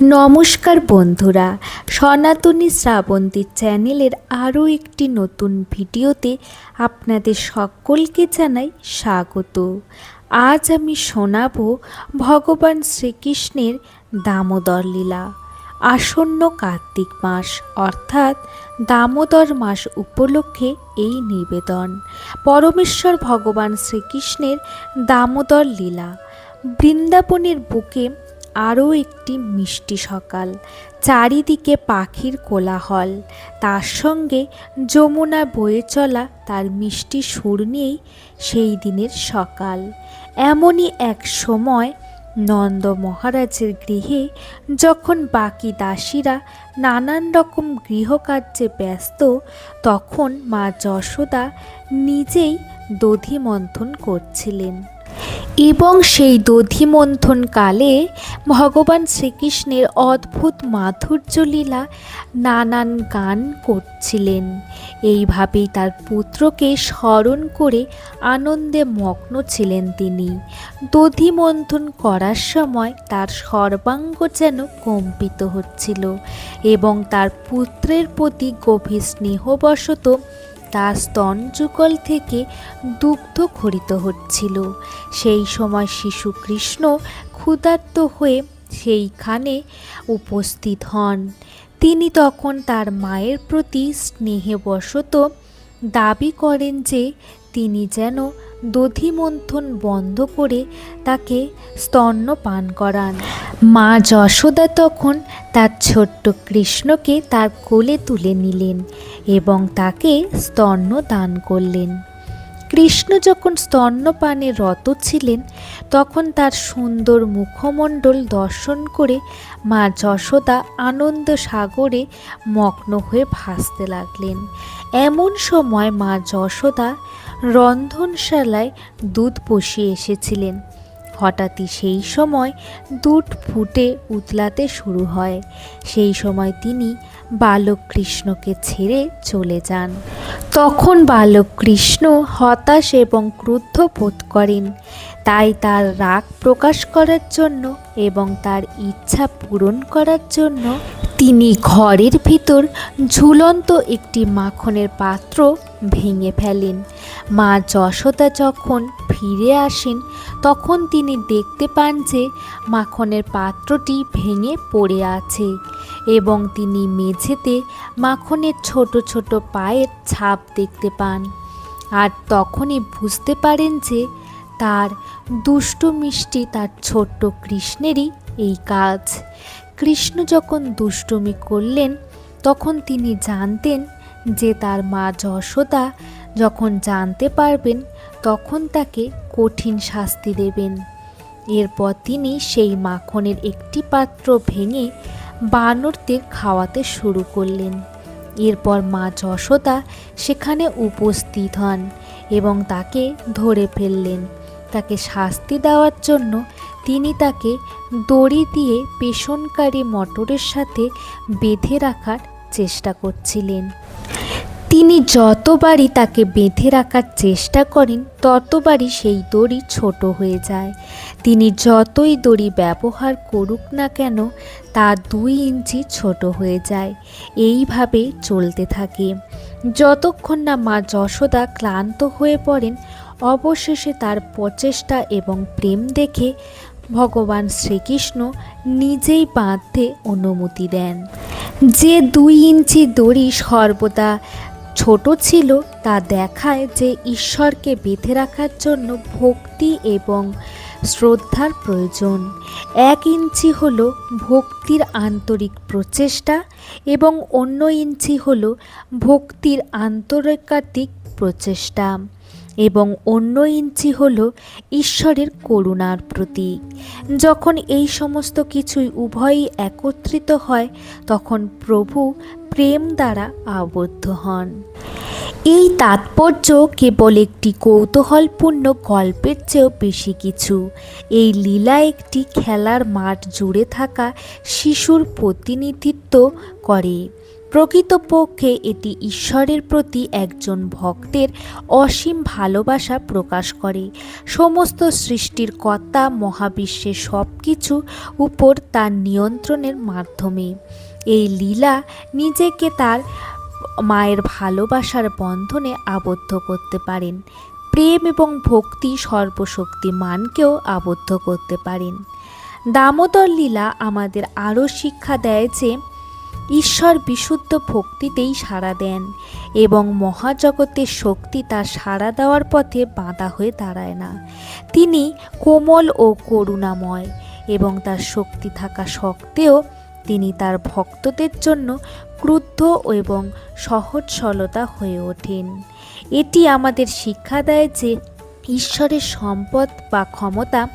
নমস্কার বন্ধুরা, সনাতনী শ্রাবন্তী চ্যানেলের আরও একটি নতুন ভিডিওতে আপনাদের সকলকে জানাই স্বাগত। আজ আমি শোনাব ভগবান শ্রীকৃষ্ণের দামোদর লীলা, আসন্ন কার্তিক মাস, অর্থাৎ দামোদর মাস উপলক্ষে এই নিবেদন। পরমেশ্বর ভগবান শ্রীকৃষ্ণের দামোদর লীলা, বৃন্দাবনের বুকে আরও একটি মিষ্টি সকাল। চারিদিকে পাখির কোলাহল। তার সঙ্গে যমুনা বয়ে চলা তার মিষ্টি সুর নিয়েই সেই দিনের সকাল। এমনই এক সময় নন্দ মহারাজের গৃহে যখন বাকি দাসীরা নানান রকম গৃহকার্যে ব্যস্ত, তখন মা যশোদা নিজেই দধি মন্থন করছিলেন। এবং সেই দধিমন্থন কালে ভগবান শ্রীকৃষ্ণের অদ্ভুত মাধুর্য লীলা নানান গান করছিলেন। এইভাবেই তার পুত্রকে স্মরণ করে আনন্দে মগ্ন ছিলেন তিনি। দধিমন্থন করার সময় তার সর্বাঙ্গ যেন কম্পিত হচ্ছিল এবং তার পুত্রের প্রতি গভীর স্নেহবশত তার স্তন যুগল থেকে দুগ্ধ খরিত হচ্ছিল। সেই সময় শিশু কৃষ্ণ ক্ষুধার্ত হয়ে সেইখানে উপস্থিত হন। তিনি তখন তার মায়ের প্রতি স্নেহবশত দাবি করেন যে তিনি যেন দধিমন্থন বন্ধ করে তাকে স্তন্য পান করান। মা যশোদা তখন তার ছোট্ট কৃষ্ণকে তার কোলে তুলে নিলেন এবং তাকে স্তন্য দান করলেন। কৃষ্ণ যখন স্তন্যপানে রত ছিলেন, তখন তার সুন্দর মুখমণ্ডল দর্শন করে মা যশোদা আনন্দ সাগরে মগ্ন হয়ে ভাসতে লাগলেন। এমন সময় মা যশোদা রন্ধনশালায় দুধ বসিয়ে এসেছিলেন। হঠাৎই সেই সময় দুধ ফুটে উতলাতে শুরু হয়। সেই সময় তিনি বালকৃষ্ণকে ছেড়ে চলে যান। তখন বালকৃষ্ণ হতাশ এবং ক্রুদ্ধ বোধ করেন। তাই তার রাগ প্রকাশ করার জন্য এবং তার ইচ্ছা পূরণ করার জন্য তিনি ঘরের ভিতর ঝুলন্ত একটি মাখনের পাত্র ভেঙে ফেলেন। মা যশোদা যখন ফিরে আসেন, তখন তিনি দেখতে পান যে মাখনের পাত্রটি ভেঙে পড়ে আছে এবং তিনি মেঝেতে মাখনের ছোট ছোট পায়ের ছাপ দেখতে পান। আর তখনই বুঝতে পারেন যে তার দুষ্ট মিষ্টি তার ছোট্ট কৃষ্ণেরই এই কাজ। কৃষ্ণ যখন দুষ্টুমি করলেন, তখন তিনি জানতেন যে তার মা যশোদা যখন জানতে পারবেন, তখন তাকে কঠিন শাস্তি দেবেন। এরপর তিনি সেই মাখনের একটি পাত্র ভেঙে বানরদের খাওয়াতে শুরু করলেন। এরপর মা যশোদা সেখানে উপস্থিত হন এবং তাকে ধরে ফেললেন। তাকে শাস্তি দেওয়ার জন্য তিনি তাকে দড়ি দিয়ে পেষণকারী মটরের সাথে বেঁধে রাখার চেষ্টা করছিলেন। তিনি যতবারই তাকে বেঁধে রাখার চেষ্টা করেন, ততবারই সেই দড়ি ছোট হয়ে যায়। তিনি যতই দড়ি ব্যবহার করুক না কেন, তা দুই ইঞ্চি ছোট হয়ে যায়। এইভাবে চলতে থাকে। যতক্ষণ না মা যশোদা ক্লান্ত হয়ে পড়েন, অবশেষে তার প্রচেষ্টা এবং প্রেম দেখে ভগবান শ্রীকৃষ্ণ নিজেই বাঁধতে অনুমতি দেন। যে দুই ইঞ্চি দড়ি সর্বদা ছোট ছিল, তা দেখায় যে ঈশ্বরকে বেঁধে রাখার জন্য ভক্তি এবং শ্রদ্ধার প্রয়োজন। এক ইঞ্চি হল ভক্তির আন্তরিক প্রচেষ্টা এবং অন্য ইঞ্চি হল ভক্তির আন্তরিকাতিক প্রচেষ্টা এবং অন্য ইঞ্চি হল ঈশ্বরের করুণার প্রতীক। যখন এই সমস্ত কিছুই উভয়ই একত্রিত হয়, তখন প্রভু প্রেম দ্বারা আবদ্ধ হন। এই তাৎপর্য কেবল একটি কৌতূহলপূর্ণ গল্পের চেয়েও বেশি কিছু। এই লীলা একটি খেলার মাঠ জুড়ে থাকা শিশুর প্রতিনিধিত্ব করে। প্রকৃতপক্ষে এটি ঈশ্বরের প্রতি একজন ভক্তের অসীম ভালোবাসা প্রকাশ করে। সমস্ত সৃষ্টির কর্তা, মহাবিশ্বের সব কিছু উপর তার নিয়ন্ত্রণের মাধ্যমে। এই লীলা নিজেকে তার মায়ের ভালোবাসার বন্ধনে আবদ্ধ করতে পারেন। প্রেম এবং ভক্তি সর্বশক্তিমানকেও আবদ্ধ করতে পারেন। দামোদর লীলা আমাদের আরও শিক্ষা দেয় যে, ঈশ্বর বিশুদ্ধ ভক্তিতেই সাড়া দেন এবং মহাজগতের শক্তি তার সাড়া দেওয়ার পথে বাঁধা হয়ে দাঁড়ায় না। তিনি কোমল ও করুণাময় এবং তার শক্তি থাকা সত্ত্বেও তিনি তার ভক্তদের জন্য ক্রুদ্ধ এবং সহজ সরলতা হয়ে ওঠেন। এটি আমাদের শিক্ষা দেয় যে ঈশ্বরের সম্পদ বা ক্ষমতা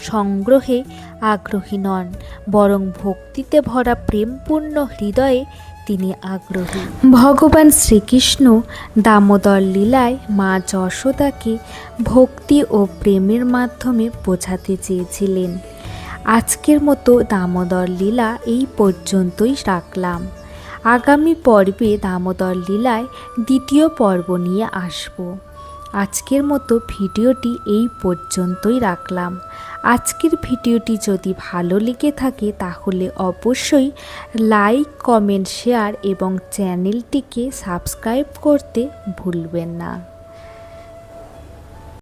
সংগ্রহে আগ্রহী নন, বরং ভক্তিতে ভরা প্রেমপূর্ণ হৃদয়ে তিনি আগ্রহী। ভগবান শ্রীকৃষ্ণ দামোদর লীলায় মা যশোদাকে ভক্তি ও প্রেমের মাধ্যমে বোঝাতে চেয়েছিলেন। আজকের মতো দামোদর লীলা এই পর্যন্তই রাখলাম। আগামী পর্বে দামোদর লীলায় দ্বিতীয় পর্ব নিয়ে আসব। আজকের মতো ভিডিওটি এই পর্যন্তই রাখলাম। আজকের ভিডিওটি যদি ভালো লেগে থাকে তাহলে অবশ্যই লাইক, কমেন্ট, শেয়ার এবং চ্যানেলটিকে সাবস্ক্রাইব করতে ভুলবেন না।